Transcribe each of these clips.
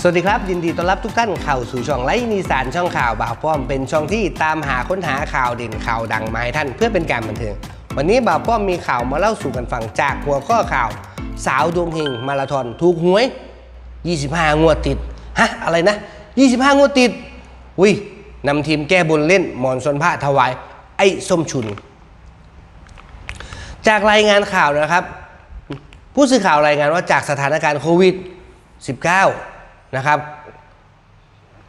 สวัสดีครับ ยินดีต้อนรับทุกท่านเข้าสู่ช่องไลฟ์นีสานช่องข่าวบ่าวป้อมเป็นช่องที่ตามหาค้นหาข่าวเด่นข่าวดังมาให้ท่านเพื่อเป็นการบันเทิงวันนี้บ่าวป้อมมีข่าวมาเล่าสู่กันฟังจากหัวข้อข่าว สาวดวงเฮงมาราธอนถูกหวย 25 งวดติดฮะอะไรนะ 25 งวดติดอุ้ยนำทีมแก้บนเล่นหมอนชนพระถวาย ไอ้ส้มฉุน จากรายงานข่าวนะครับ ผู้สื่อข่าวรายงานว่าจากสถานการณ์โควิด 19 นะครับ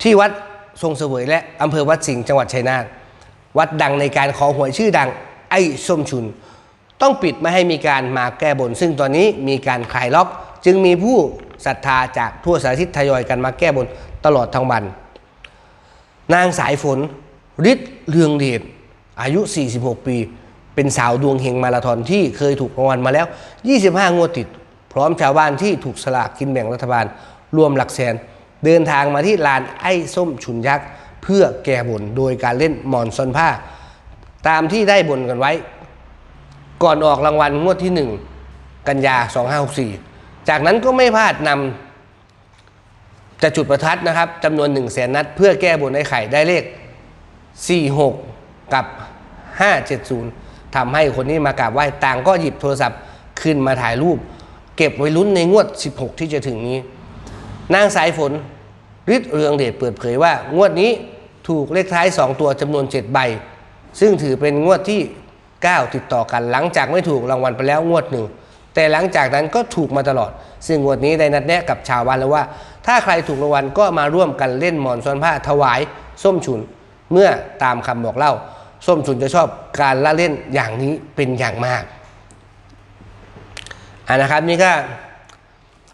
ที่วัดทรงเสวยและอำเภอวัดสิงห์จังหวัดชัยนาทวัดดังในการขอหวยชื่อดัง ไอ้ส้มฉุน ต้องปิดไม่ให้มีการมาแก้บน ซึ่งตอนนี้มีการคลายล็อกจึงมีผู้ศรัทธาจากทั่วสารทิศทยอยกันมาแก้บนตลอดทั้งวัน นางสายฝนฤทธิ์เรืองเดชอายุ 46 ปี เป็นสาวดวงเฮงมาราธอนที่เคยถูกรางวัลมาแล้ว 25 งวดติด พร้อมชาวบ้านที่ถูกสลากกินแบ่งรัฐบาล รวมหลักแสน เดินทางมาที่ลานไอ้ส้มฉุนยักษ์ เพื่อแก้บนโดยการเล่นหมอนซอนผ้า ตามที่ได้บนกันไว้ ก่อนออกรางวัลงวดที่ 1 กันยา 2564 จากนั้นก็ไม่พลาดนำจะจุดประทัดนะครับจำนวน1 0 0 0 0แสนนัด เพื่อแก้บนไอ้ไข่ได้เลข 46 กับ 570ทำให้คนที่มากราบไหว้ต่างก็หยิบโทรศัพท์ขึ้นมาถ่ายรูป เก็บไว้ลุ้นในงวด 16 ที่จะถึงนี้ นางสายฝนฤทธิ์เรืองเดชเปิดเผยว่า งวดนี้ถูกเลขท้าย 2 ตัวจำนวน 7 ใบ ซึ่งถือเป็นงวดที่ 9 ติดต่อกัน หลังจากไม่ถูกรางวัลไปแล้วงวดหนึ่ง แต่หลังจากนั้นก็ถูกมาตลอด ซึ่งงวดนี้ได้นัดแนะกับชาวบ้านแล้วว่า ถ้าใครถูกรางวัลก็มาร่วมกันเล่นหมอนซ้อนผ้าถวาย ส้มฉุน เมื่อตามคำบอกเล่า ส้มฉุนจะชอบการละเล่นอย่างนี้เป็นอย่างมากอ่านะครับนี่ก็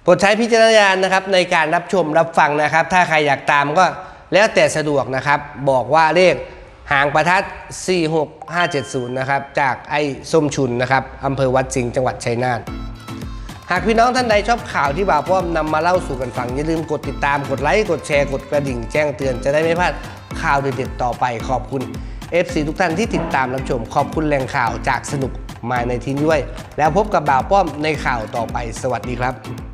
โปรดใช้พิจารณญาณนะครับในการรับชมรับฟังนะครับ ถ้าใครอยากตามก็แล้วแต่สะดวกนะครับ บอกว่าเลขหางประทัด 46570 นะครับ จากไอ้ส้มฉุนนะครับอำเภอวัดสิงห์จังหวัดชัยนาทหากพี่น้องท่านใดชอบข่าวที่บ่าวป้อมนำมาเล่าสู่กันฟัง อย่าลืมกดติดตามกดไลค์กดแชร์กดกระดิ่งแจ้งเตือนจะได้ไม่พลาดข่าวเด็ดๆต่อไปขอบคุณ FC ทุกท่านที่ติดตามรับชมขอบคุณแหล่งข่าวจากสนุกมาในทีนี้ด้วย แล้วพบกับบ่าวป้อมในข่าวต่อไปสวัสดีครับ